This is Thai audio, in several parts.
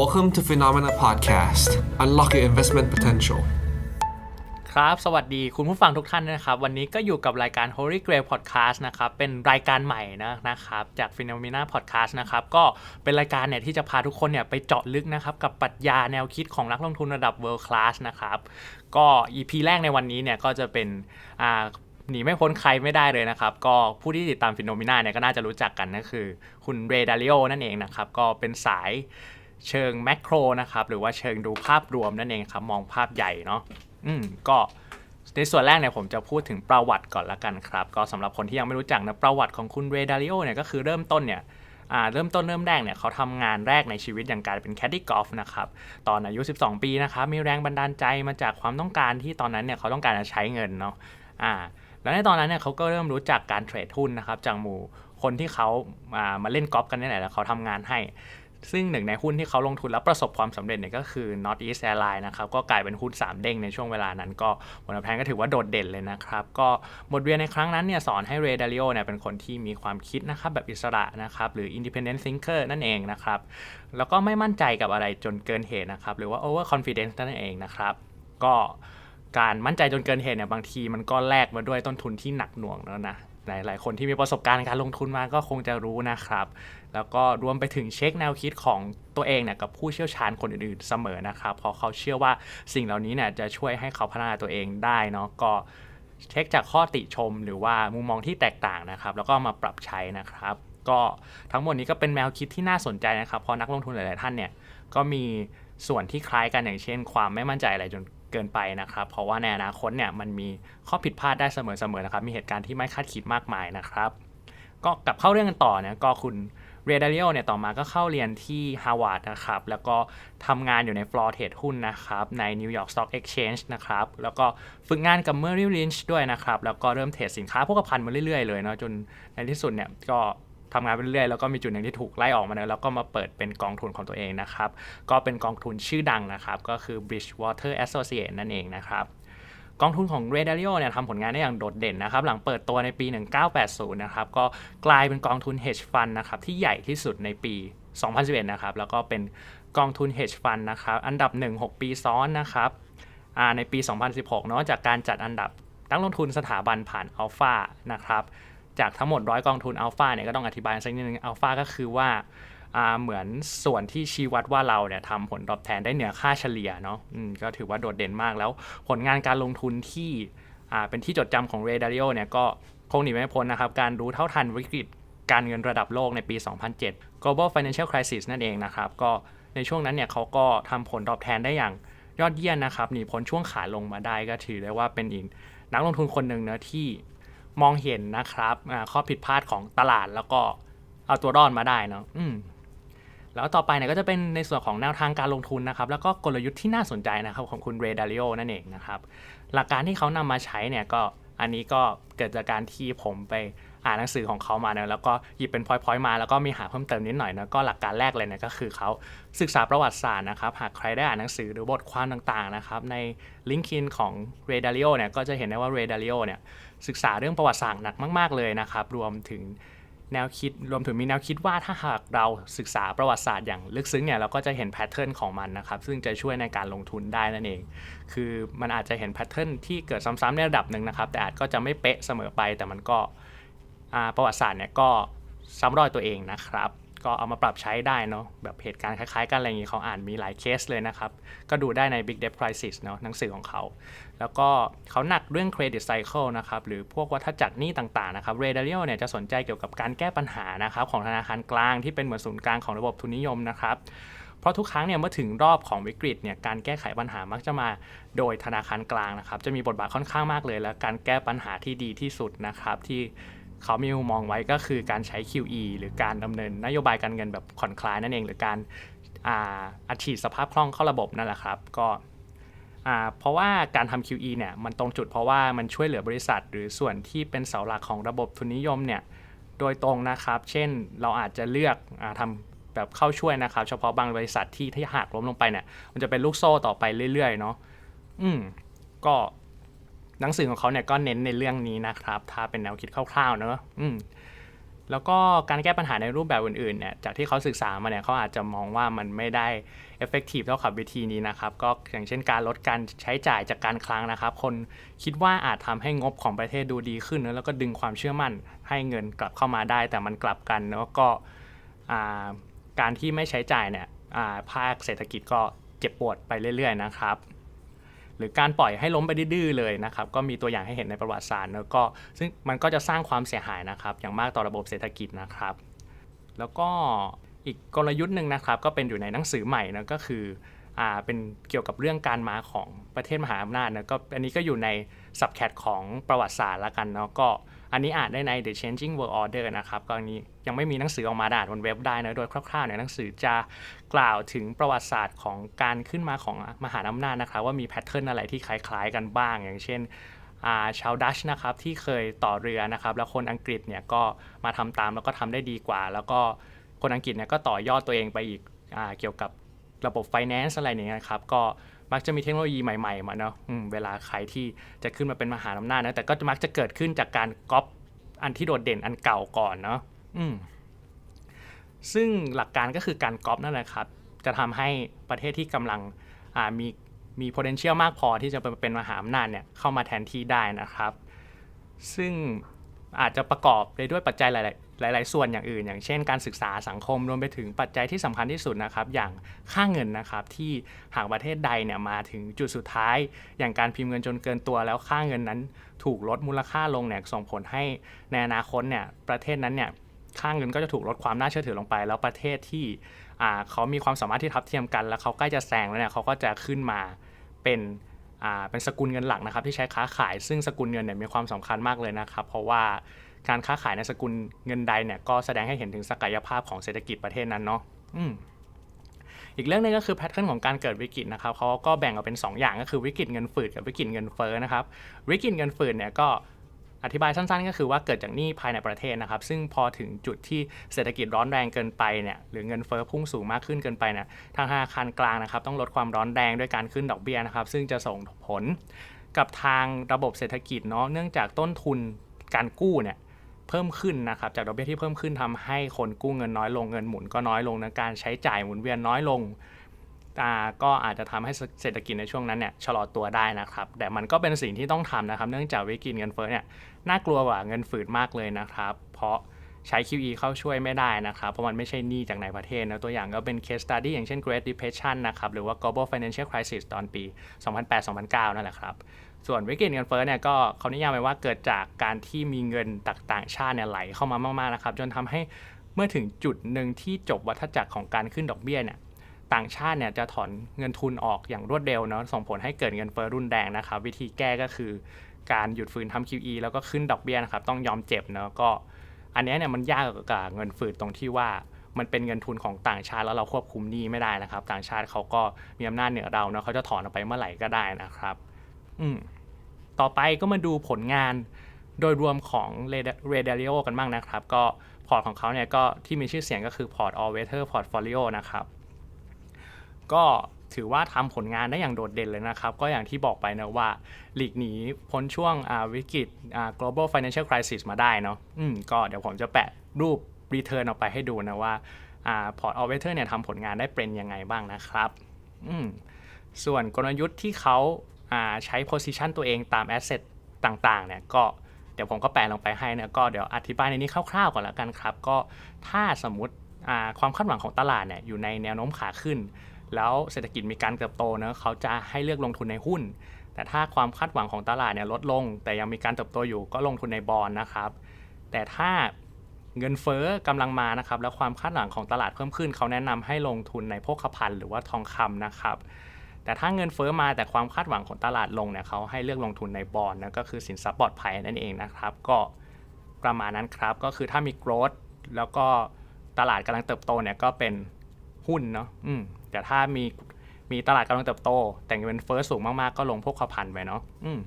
Welcome to Phenomena Podcast. Unlock your investment potential. ครับ สวัสดีคุณผู้ฟังทุกท่านนะครับ วันนี้ก็อยู่กับรายการ Holy Grail Podcast นะครับ เป็นรายการใหม่นะนะครับ จาก Phenomena Podcast นะครับ ก็เป็นรายการเนี่ยที่จะพาทุกคนเนี่ยไปเจาะลึกนะครับ กับปรัชญาแนวคิดของนักลงทุนระดับ world class นะครับ ก็ EP แรกในวันนี้เนี่ยก็จะเป็นอ่าหนีไม่พ้นใครไม่ได้เลยนะครับ ก็ผู้ที่ติดตามฟิโนมิน่าเนี่ยก็น่าจะรู้จักกันนั่นคือ คุณเรดาริโอนั่นเองนะครับ ก็เป็นสาย เชิงแมกโรนะครับหรือว่าเชิงดูภาพรวมนั่นเองครับมองภาพใหญ่เนาะอืมก็ในส่วนแรกเนี่ยผมจะพูดถึงประวัติก่อนละกันครับ ก็สำหรับคนที่ยังไม่รู้จักนะประวัติของคุณเรดาริโอเนี่ยก็คือเริ่มต้นเนี่ยอ่าเริ่มต้นเริ่มแรกเนี่ยเขาทำงานแรกในชีวิตอย่างการเป็นแคดดี้กอล์ฟนะครับตอนอายุ 12 ปีนะครับมีแรงบันดาลใจมาจากความต้องการที่ตอนนั้นเนี่ยเขาต้องการจะใช้เงินเนาะอ่าแล้วในตอนนั้นเนี่ยเขาก็เริ่มรู้จักการเทรดหุ้นนะครับจากหมู่คนที่เขามามาเล่นกอล์ฟกันนี่แหละแล้วเขาทำงานให้ ซึ่งหนึ่งในหุ้นที่เขาลงทุนแล้วประสบความสำเร็จเนี่ยก็คือ North East Airline นะครับ ก็กลายเป็นหุ้น 3 เด้งในช่วงเวลานั้นก็ผลตอบแทนก็ถือว่าโดดเด่นเลยนะครับ ก็บทเรียนในครั้งนั้นเนี่ยสอนให้เรดาริโอเนี่ยเป็นคนที่มีความคิดนะครับแบบอิสระนะครับ หรือ independent thinker นั่นเองนะครับ แล้วก็ไม่มั่นใจกับอะไรจนเกินเหตุนะครับ หรือว่า over confidence นั่นเองนะครับ ก็การมั่นใจจนเกินเหตุเนี่ยบางทีมันก็แลกมาด้วยต้นทุนที่หนักหน่วงแล้วนะ หลายหลายคนที่มีประสบการณ์การลงทุนมาก็คงจะรู้นะครับ แล้วก็รวมไปถึงเช็คแนวคิดของตัวเองเนี่ยกับผู้เชี่ยวชาญคนอื่น ๆ เสมอนะครับเพราะเขาเชื่อว่าสิ่งเหล่านี้เนี่ยจะช่วยให้เขาพัฒนาตัวเองได้เนาะก็เช็คจากข้อติชมหรือว่ามุมมองที่แตกต่างนะครับ แล้วก็มาปรับใช้นะครับ ก็ทั้งหมดนี้ก็เป็นแนวคิดที่น่าสนใจนะครับเพราะนักลงทุนหลาย ๆ ท่านเนี่ยก็มีส่วนที่คล้ายกันอย่างเช่น ความไม่มั่นใจอะไรจน เกินไปนะครับ เพราะว่าในอนาคตเนี่ยมันมีข้อผิดพลาดได้เสมอๆนะครับ มีเหตุการณ์ที่ไม่คาดคิดมากมายนะครับ ก็กลับเข้าเรื่องกันต่อเนี่ยก็คุณเรดาริโอเนี่ยต่อมาก็เข้าเรียนที่ฮาร์วาร์ดนะครับ แล้วก็ทำงานอยู่ในฟลอร์เทรดหุ้นนะครับ ใน New York Stock Exchange นนะครับ แล้วก็ฝึกงานกับเมอร์ริลลินช์ด้วยนะครับ แล้วก็เริ่มเทรดสินค้าพวกภัณฑ์มาเรื่อยๆเลยเนาะจนในที่สุดเนี่ยก็ ทำงานไปเรื่อยๆแล้วก็มีจุดหนึ่งที่ถูกไล่ออกมาแล้วแล้วก็มาเปิดเป็นกองทุนของตัวเองนะครับ ก็เป็นกองทุนชื่อดังนะครับ ก็คือ Bridgewater Associates นั่นเองนะครับกองทุนของ r e d a r i o เนี่ยทำผลงานได้อย่างโดดเด่นนะครับ หลังเปิดตัวในปี 1980 นะครับ ก็กลายเป็นกองทุน hedge fund นะครับ ที่ใหญ่ที่สุดในปี 2011 นะครับ แล้วก็เป็นกองทุน hedge fund นะครับ อันดับ 1 6 ปีซ้อนนะครับอ่าในปี 2016 เนาะจากการจัดอันดับนักลงทุนสถาบันผ่านอัลฟานะครับ จากทั้งหมดร้อยกองทุนอัลฟาเนี่ยก็ต้องอธิบายสักนิดนึงอัลฟาก็คือว่าเหมือนส่วนที่ชี้วัดว่าเราเนี่ยทำผลตอบแทนได้เหนือค่าเฉลี่ยเนาะก็ถือว่าโดดเด่นมากแล้วผลงานการลงทุนที่เป็นที่จดจำของเรดาริโอเนี่ยก็คงหนีไม่พ้นนะครับ การรู้เท่าทันวิกฤตการเงินระดับโลกในปี 2007 global financial crisis นั่นเองนะครับ ก็ในช่วงนั้นเนี่ยเขาก็ทำผลตอบแทนได้อย่างยอดเยี่ยมนะครับหนีพ้นช่วงขาลงมาได้ก็ถือได้ว่าเป็นอีกนักลงทุนคนหนึ่งนะที่ มองเห็นนะครับข้อผิดพลาดของตลาดแล้วก็เอาตัวรอดมาได้เนาะแล้วต่อไปเนี่ยก็จะเป็นในส่วนของแนวทางการลงทุนนะครับ แล้วก็กลยุทธ์ที่น่าสนใจนะครับของคุณเรดาริโอนั่นเองนะครับ หลักการที่เขานำมาใช้เนี่ยก็อันนี้ก็เกิดจากการที่ผมไป อ่านหนังสือของเขามาเนะแล้วก็หยิบเป็นพอยต์ๆมาแล้วก็มีหาเพิ่มเติมนิดหน่อยนะก็หลักการแรกเลยเนี่ยก็คือเขาศึกษาประวัติศาสตร์นะครับหากใครได้อ่านหนังสือหรือบทความต่างๆนะครับในลิงก์อินของเรดาริโอเนี่ยก็จะเห็นได้ว่าเรดาริโอเนี่ยศึกษาเรื่องประวัติศาสตร์หนักมาก ๆเลยนะครับรวมถึงแนวคิดรวมถึงมีแนวคิดว่าถ้าหากเราศึกษาประวัติศาสตร์อย่างลึกซึ้งเนี่ยเราก็จะเห็นแพทเทิร์นของมันนะครับ ซึ่งจะช่วยในการลงทุนได้นั่นเอง คือมันอาจจะเห็นแพทเทิร์นที่เกิดซ้ำๆในระดับหนึ่งนะครับ แต่อาจก็จะไม่เป๊ะเสมอไปแต่มันก็ ประวัติศาสตร์เนี่ยก็ซ้ำรอยตัวเองนะครับ ก็เอามาปรับใช้ได้เนาะแบบเหตุการณ์คล้ายๆกันอะไรอย่างนี้เขาอ่านมีหลายเคสเลยนะครับ ก็ดูได้ใน Big Debt Crisis เนาะหนังสือของเขา แล้วก็เขาหนักเรื่อง credit cycle นะครับ หรือพวกวัฏจักรหนี้ต่างๆนะครับเรดาริโอเนี่ยจะสนใจเกี่ยวกับการแก้ปัญหานะครับของธนาคารกลางที่เป็นเหมือนศูนย์กลางของระบบทุนนิยมนะครับเพราะทุกครั้งเนี่ยเมื่อถึงรอบของวิกฤตเนี่ยการแก้ไขปัญหามักจะมาโดยธนาคารกลางนะครับ จะมีบทบาทค่อนข้างมากเลย และการแก้ปัญหาที่ดีที่สุดนะครับที่ เขามีมุมมองไว้ก็คือการใช้ QE หรือการดำเนินนโยบายการเงินแบบผ่อนคลายนั่นเอง หรือการอ่าอัดฉีดสภาพคล่องเข้าระบบนั่นแหละครับ ก็เพราะว่าการทำ QE เนี่ยมันตรงจุดเพราะว่ามันช่วยเหลือบริษัท หรือส่วนที่เป็นเสาหลักของระบบทุนนิยมเนี่ยโดยตรงนะครับ เช่นเราอาจจะเลือกอาทำแบบเข้าช่วยนะครับ เฉพาะบางบริษัทที่ถ้าหากล้มลงไปเนี่ยมันจะเป็นลูกโซ่ต่อไปเรื่อยๆเนาะอืมก็ หนังสือของเขาเนี่ยก็เน้นในเรื่องนี้นะครับ ถ้าเป็นแนวคิดคร่าวๆเนอะอืมแล้วก็การแก้ปัญหาในรูปแบบอื่นๆเนี่ยจากที่เขาศึกษามาเนี่ยเขาอาจจะมองว่ามันไม่ได้ effective เท่ากับวิธีนี้นะครับก็อย่างเช่นการลดการใช้จ่ายจากการคลังนะครับ คนคิดว่าอาจทำให้งบของประเทศดูดีขึ้นนะแล้วก็ดึงความเชื่อมั่นให้เงินกลับเข้ามาได้ แต่มันกลับกันแล้วก็การที่ไม่ใช้จ่ายเนี่ยภาคเศรษฐกิจก็เจ็บปวดไปเรื่อย ๆ นะครับ รือการปล่อยให้ล้มไปดื้อเลยนะครับก็มีตัวอย่างให้เห็นในประวัติศาสตร์แล้วก็ซึ่งมันก็จะสร้างความเสียหายนะครับอย่างมากต่อระบบเศรษฐกิจนะครับ แล้วก็อีกกลยุทธ์หนึ่งนะครับก็เป็นอยู่ในหนังสือใหม่นะก็คืออ่าเป็นเกี่ยวกับเรื่องการมาของประเทศมหาอำนาจนะก็อันนี้ก็อยู่ในสับแคดของประวัติศาสตร์ละกันเนาะก็ อันนี้อ่านได้ใน The Changing World Order นะครับก็อันนี้ยังไม่มีหนังสือออกมาอ่านบนเว็บได้นะ โดยคร่าวๆเนี่ยหนังสือจะกล่าวถึงประวัติศาสตร์ของการขึ้นมาของมหาอำนาจนะครับ ว่ามีแพทเทิร์นอะไรที่คล้ายๆกันบ้าง อย่างเช่นาชาวดัชนะครับที่เคยต่อเรือนะครับ แล้วคนอังกฤษเนี่ยก็มาทำตามแล้วก็ทำได้ดีกว่า แล้วก็คนอังกฤษเนี่ยก็ต่อยอดตัวเองไปอีกอเกี่ยวกับระบบ finance อะไรเงี้ยนะครับ ก็ มักจะมีเทคโนโลยีใหม่ๆมาเนาะเวลาใครที่จะขึ้นมาเป็นมหาอำนาจนะแต่ก็มักจะเกิดขึ้นจากการก๊อปอันที่โดดเด่นอันเก่าก่อนเนาะซึ่งหลักการก็คือการก๊อปนั่นแหละครับ จะทำให้ประเทศที่กำลังมีมี potential มากพอที่จะเป็นมหาอำนาจเนี่ยเข้ามาแทนที่ได้นะครับ ซึ่งอาจจะประกอบไปด้วยปัจจัยหลาย หลาย ๆ ส่วนอย่างอื่น อย่างเช่นการศึกษาสังคมรวมไปถึงปัจจัยที่สำคัญที่สุดนะครับ อย่างค่าเงินนะครับที่หากประเทศใดเนี่ยมาถึงจุดสุดท้าย อย่างการพิมพ์เงินจนเกินตัวแล้วค่าเงินนั้นถูกลดมูลค่าลงเนี่ยส่งผลให้ในอนาคตเนี่ยประเทศนั้นเนี่ยค่าเงินก็จะถูกลดความน่าเชื่อถือลงไป แล้วประเทศที่อ่าเขามีความสามารถที่ทับเทียมกัน แล้วเขาใกล้จะแซงแล้วเนี่ยเขาก็จะขึ้นมาเป็นอ่าเป็นสกุลเงินหลักนะครับที่ใช้ค้าขาย ซึ่งสกุลเงินเนี่ยมีความสำคัญมากเลยนะครับ เพราะว่า การค้าขายในสกุลเงินใดเนี่ยก็แสดงให้เห็นถึงศักยภาพของเศรษฐกิจประเทศนั้นเนาะอีกเรื่องหนึงก็คือแพทเทิร์นของการเกิดวิกฤตนะครับเขาก็แบ่งออกเป็น 2 อย่างก็คือวิกฤตเงินฝืดกับวิกฤตเงินเฟ้อนะครับวิกฤตเงินฝืดเนี่ยก็อธิบายสั้นๆ ก็คือว่าเกิดจากหนี้ภายในประเทศนะครับ ซึ่งพอถึงจุดที่เศรษฐกิจร้อนแรงเกินไปเนี่ยหรือเงินเฟ้อพุ่งสูงมากขึ้นเกินไปเนี่ยทางธนาคารกลางนะครับ ต้องลดความร้อนแรงด้วยการขึ้นดอกเบี้ยนะครับ ซึ่งจะส่งผลกับทางระบบเศรษฐกิจเนาะเนื่องจากต้นทุนการกู้เนี่ย เพิ่มขึ้นนะครับจากดอกเบี้ยที่เพิ่มขึ้นทำให้คนกู้เงินน้อยลงเงินหมุนก็น้อยลงนะการใช้จ่ายหมุนเวียนน้อยลงก็อาจจะทำให้เศรษฐกิจในช่วงนั้นเนี่ยชะลอตัวได้นะครับ แต่มันก็เป็นสิ่งที่ต้องทำนะครับ เนื่องจากวิกฤตเงินเฟ้อเนี่ยน่ากลัวกว่าเงินฝืดมากเลยนะครับ เพราะใช้ QE เข้าช่วยไม่ได้นะครับ เพราะมันไม่ใช่หนี้จากในประเทศนะตัวอย่างก็เป็น case study อย่างเช่น Great Depression นะครับหรือว่า Global Financial Crisis ตอนปี 2008-2009 นั่นแหละครับ ส่วนวิกฤตเงินเฟ้อเนี่ยก็เขานิยามไว้ว่าเกิดจากการที่มีเงินต่างชาติเนี่ยไหลเข้ามามากๆนะครับจนทำให้เมื่อถึงจุดหนึ่งที่จบวัฏจักรของการขึ้นดอกเบี้ยเนี่ยต่างชาติเนี่ยจะถอนเงินทุนออกอย่างรวดเร็วเนาะส่งผลให้เกิดเงินเฟ้อรุนแรงนะครับ วิธีแก้ก็คือการหยุดฝืนทำ QE แล้วก็ขึ้นดอกเบี้ยนะครับต้องยอมเจ็บเนาะก็ อันนี้เนี่ยมันยากกับเงินฝืดตรงที่ว่ามันเป็นเงินทุนของต่างชาติแล้วเราควบคุมหนี้ไม่ได้นะครับ ต่างชาติเขาก็มีอำนาจเหนือเราเนาะเขาจะถอนออกไปเมื่อไหร่ก็ได้นะครับ อืมต่อไปก็มาดูผลงานโดยรวมของเรเดลิโอกันบ้างนะครับ ก็พอร์ตของเขาเนี่ยก็ที่มีชื่อเสียงก็คือพอร์ต all weather portfolio นะครับ ก็ถือว่าทำผลงานได้อย่างโดดเด่นเลยนะครับ ก็อย่างที่บอกไปนะว่า หลีกหนีพ้นช่วงวิกฤต global financial crisis มาได้เนาะอืมก็เดี๋ยวผมจะแปะรูป return ออกไปให้ดูนะว่าพอร์ต all weather เนี่ยทำผลงานได้เป็นยังไงบ้างนะครับอืมส่วนกลยุทธ์ที่เขา ใช้ position ตัวเองตาม asset ต่างๆเนี่ยก็เดี๋ยวผมก็แปะลงไปให้นะก็เดี๋ยวอธิบายในนี้คร่าวๆก่อนแล้วกันครับ ก็ถ้าสมมติความคาดหวังของตลาดเนี่ยอยู่ในแนวโน้มขาขึ้น แล้วเศรษฐกิจมีการเติบโตเนะเขาจะให้เลือกลงทุนในหุ้น แต่ถ้าความคาดหวังของตลาดเนี่ยลดลง แต่ยังมีการเติบโตอยู่ก็ลงทุนในบอลนะครับ แต่ถ้าเงินเฟ้อกำลังมานะครับ แล้วความคาดหวังของตลาดเพิ่มขึ้น เขาแนะนำให้ลงทุนในโภคภัณฑ์หรือว่าทองคำนะครับ แต่ถ้าเงินเฟ้อมาแต่ความคาดหวังของตลาดลงเนี่ยเขาให้เลือกลงทุนในบอลนะก็คือสินทรัพย์ปลอดภัยนั่นเองนะครับ ก็ประมาณนั้นครับ ก็คือถ้ามี growth แล้วก็ตลาดกำลังเติบโตเนี่ยก็เป็นหุ้นเนาะอืมแต่ถ้ามีมีตลาดกำลังเติบโต แต่เงินเฟ้อสูงมาก ๆ ก็ลงพวกขพันไปเนาะอืม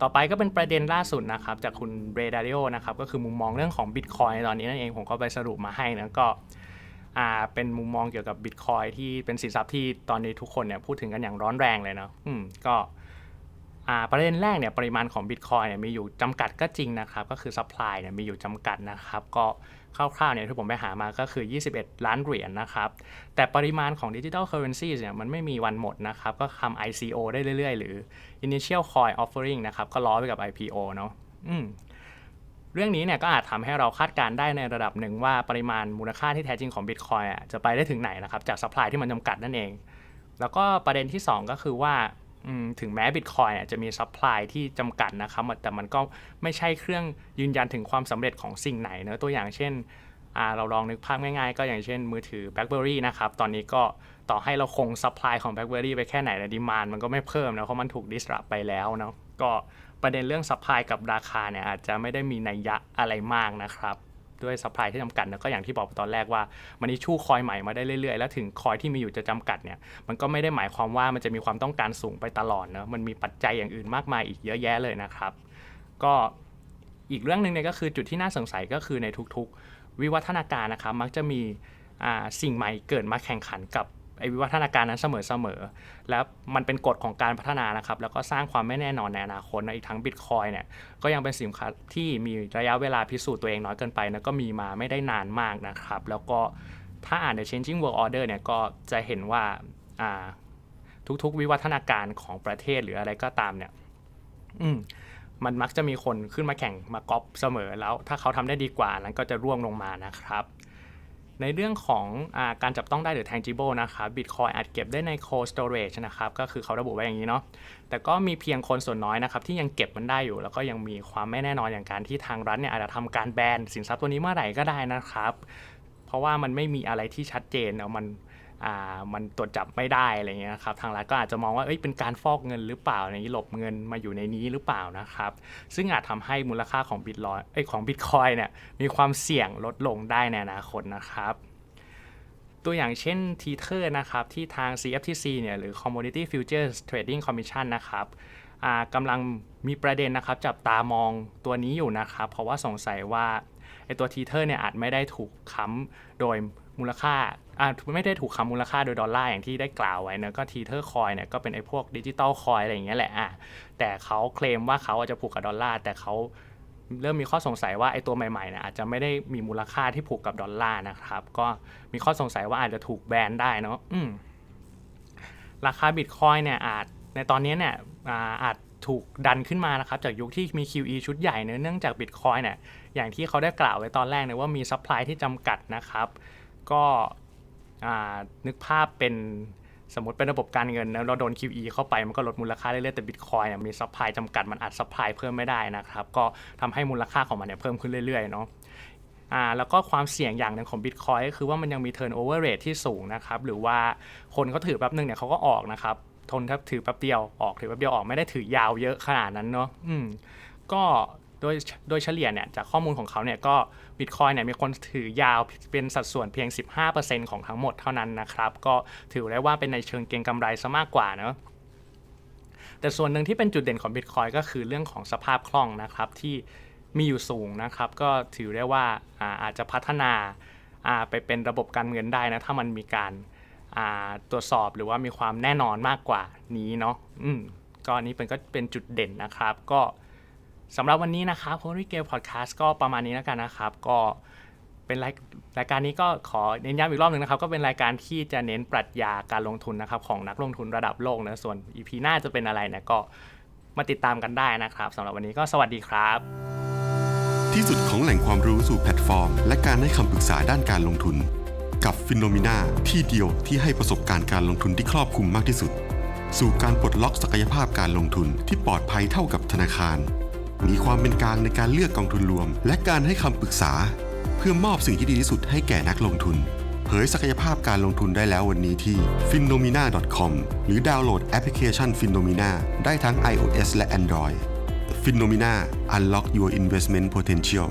ต่อไปก็เป็นประเด็นล่าสุดนะครับ จากคุณเรดาริโอนะครับ ก็คือมุมมองเรื่องของ Bitcoin ตอนนี้นั่นเองผมก็ไปสรุปมาให้นะก็ อ่าเป็นมุมมองเกี่ยวกับ Bitcoin ที่เป็นสินทรัพย์ที่ตอนนี้ทุกคนเนี่ยพูดถึงกันอย่างร้อนแรงเลยเนาะอืมก็อ่าประเด็นแรกเนี่ยปริมาณของ Bitcoin เนี่ยมีอยู่จำกัดก็จริงนะครับก็คือ supply เนี่ยมีอยู่จำกัดนะครับก็คร่าวๆเนี่ยที่ผมไปหามาก็คือ 21 ล้านเหรียญนะครับ แต่ปริมาณของ Digital Currency เนี่ยมันไม่มีวันหมดนะครับ ก็ทำ ICO ได้เรื่อยๆ หรือ Initial Coin Offering นะครับ ก็ล้อไปกับ IPO เนาะอืม เรื่องนี้เนี่ยก็อาจทำให้เราคาดการได้ในระดับหนึ่งว่าปริมาณมูลค่าที่แท้จริงของ Bitcoin อะจะไปได้ถึงไหนนะครับจาก supply ที่มันจำกัดนั่นเอง แล้วก็ประเด็นที่ 2 ก็คือว่าถึงแม้ Bitcoin อะจะมี supply ที่จำกัดนะครับแต่มันก็ไม่ใช่เครื่องยืนยันถึงความสำเร็จของสิ่งไหนเนอะตัวอย่างเช่นเราลองนึกภาพง่ายๆ ก็อย่างเช่นมือถือ BlackBerry นะครับ ตอนนี้ก็ต่อให้เราคง supply ของ BlackBerry ไปแค่ไหนแต่ demand มันก็ไม่เพิ่มนะเพราะมันถูก disrupt ไปแล้วเนาะก็ ประเด็นเรื่อง supply กับราคาเนี่ยอาจจะไม่ได้มีนัยยะอะไรมากนะครับด้วย supply ที่จำกัดนะก็อย่างที่บอกตอนแรกว่า มันนี้ชู่คอยใหม่มาได้เรื่อยๆ แล้วถึงคอยที่มีอยู่จะจำกัดเนี่ยมันก็ไม่ได้หมายความว่ามันจะมีความต้องการสูงไปตลอดนะมันมีปัจจัยอย่างอื่นมากมายอีกเยอะแยะเลยนะครับ ก็อีกเรื่องหนึ่งเนี่ยก็คือจุดที่น่าสงสัยก็คือในทุกๆ วิวัฒนาการนะครับมักจะมีสิ่งใหม่เกิดมาแข่งขันกับ ไอ้วิวัฒนาการนั้นเสมอๆ แล้วมันเป็นกฎของการพัฒนานะครับ แล้วก็สร้างความไม่แน่นอนในอนาคตนะอีกทั้งบิตคอยเนี่ยก็ยังเป็นสินค้าที่มีระยะเวลาพิสูจน์ตัวเองน้อยเกินไปนะก็มีมาไม่ได้นานมากนะครับ แล้วก็ถ้าอ่าน The Changing World Order เนี่ยก็จะเห็นว่าอ่าทุกๆ วิวัฒนาการของประเทศหรืออะไรก็ตามเนี่ยอืมมันมักจะมีคนขึ้นมาแข่งมาก๊อปเสมอแล้ว ถ้าเขาทำได้ดีกว่านั้นก็จะร่วงลงมานะครับ ในเรื่องของอาการจับต้องได้หรือ tangible นะครับ Bitcoin อาจเก็บได้ใน cold storage นะครับ ก็คือเขาระบุไว้อย่างนี้เนาะ แต่ก็มีเพียงคนส่วนน้อยนะครับ ที่ยังเก็บมันได้อยู่ แล้วก็ยังมีความไม่แน่นอนอย่างการที่ทางรัฐเนี่ยอาจจะทำการแบนสินทรัพย์ตัวนี้เมื่อไหร่ก็ได้นะครับ เพราะว่ามันไม่มีอะไรที่ชัดเจนเนาะมัน มันตรวจจับไม่ได้อะไรเงี้ยครับทางรัฐก็อาจจะมองว่าเอ้ยเป็นการฟอกเงินหรือเปล่าอย่างนี้หลบเงินมาอยู่ในนี้หรือเปล่านะครับ ซึ่งอาจทำให้มูลค่าของบิตลอยเอ้ยของบิตคอยเนี่ยมีความเสี่ยงลดลงได้ในอนาคตนะครับตัวอย่างเช่น Tether นะครับที่ทาง CFTC เนี่ยหรือ Commodity Futures Trading Commission นะครับกำลังมีประเด็นนะครับจับตามองตัวนี้อยู่นะครับ เพราะว่าสงสัยว่าไอตัว Tether เนี่ยอาจไม่ได้ถูกค้ำโดยมูลค่า ไม่ได้ถูกคำมูลค่าโดยดอลลาร์อย่างที่ได้กล่าวไว้นะก็ Tether Coin เนี่ยก็เป็นไอพวกดิจิตอลคอยอะไรอย่างเงี้ยแหละอะแต่เขาเคลมว่าเขาอาจจะผูกกับดอลลาร์แต่เขาเริ่มมีข้อสงสัยว่าไอ้ตัวใหม่ๆเนี่ยอาจจะไม่ได้มีมูลค่าที่ผูกกับดอลลาร์นะครับ ก็มีข้อสงสัยว่าอาจจะถูกแบนได้เนาะราคาบิตคอยเนี่ยอาจในตอนนี้เนี่ยอาจถูกดันขึ้นมานะครับ จากยุคที่มี QE ชุดใหญ่เนื่องจากบิตคอยเนี่ยอย่างที่เขาได้กล่าวไว้ตอนแรกเนี่ยว่ามีซัพพลายที่จำกัดนะครับ ก็ นึกภาพเป็นสมมติเป็นระบบการเงินนะเราโดน QE เข้าไปมันก็ลดมูลค่าเรื่อยๆ แต่บิตคอยมีซัพพลายจำกัดมันอัดซัพพลายเพิ่มไม่ได้นะครับ ก็ทำให้มูลค่าของมันเนี่ยเพิ่มขึ้นเรื่อยๆเนาะอ่าแล้วก็ความเสี่ยงอย่างหนึ่งของ Bitcoin ก็คือว่ามันยังมี turnover rate ที่สูงนะครับ หรือว่าคนเขาถือแป๊บหนึ่งเนี่ยเขาก็ออกนะครับทนถ้าถือแป๊บเดียวออกถือแป๊บเดียวออกไม่ได้ถือยาวเยอะขนาดนั้นเนาะอืมก็ โดยโดยเฉลี่ยเนี่ยจากข้อมูลของเขาเนี่ยก็บิตคอยเนี่ยมีคนถือยาวเป็นสัดส่วนเพียง 15%ของทั้งหมดเท่านั้นนะครับ ก็ถือได้ว่าเป็นในเชิงเก็งกำไรซะมากกว่าเนาะแต่ส่วนหนึ่งที่เป็นจุดเด่นของ Bitcoin ก็คือเรื่องของสภาพคล่องนะครับที่มีอยู่สูงนะครับ ก็ถือได้ว่าอาจจะพัฒนาไปเป็นระบบการเงินได้นะถ้ามันมีการาตรวจสอบหรือว่ามีความแน่นอนมากกว่านี้เนาะอืมก็นนี้เป็นก็เป็นจุดเด่นนะครับ ก็ สำหรับวันนี้นะครับ Holy Grail Podcast ก็ประมาณนี้แล้วกันนะครับ ก็เป็นรายรายการนี้ก็ขอเน้นย้ำอีกรอบหนึ่งนะครับ ก็เป็นรายการที่จะเน้นปรัชญาการลงทุนนะครับ ของนักลงทุนระดับโลกนะส่วน EP หน้าจะเป็นอะไรเนี่ยก็มาติดตามกันได้นะครับสำหรับวันนี้ก็สวัสดีครับ ที่สุดของแหล่งความรู้สู่แพลตฟอร์ม และการให้คำปรึกษาด้านการลงทุน กับฟิโนมิน่าที่เดียวที่ให้ประสบการณ์การลงทุนที่ครอบคลุมมากที่สุด สู่การปลดล็อกศักยภาพการลงทุนที่ปลอดภัยเท่ากับธนาคาร มีความเป็นกลางในการเลือกกองทุนรวม และการให้คำปรึกษา เพื่อมอบสิ่งที่ดีที่สุดให้แก่นักลงทุน เผยศักยภาพการลงทุนได้แล้ววันนี้ที่ f i n o m i n a c o m หรือดาวน์โหลดแอปพลิเคชัน f i n o m i n a ได้ทั้ง iOS และ Android f i n o m i n a Unlock Your Investment Potential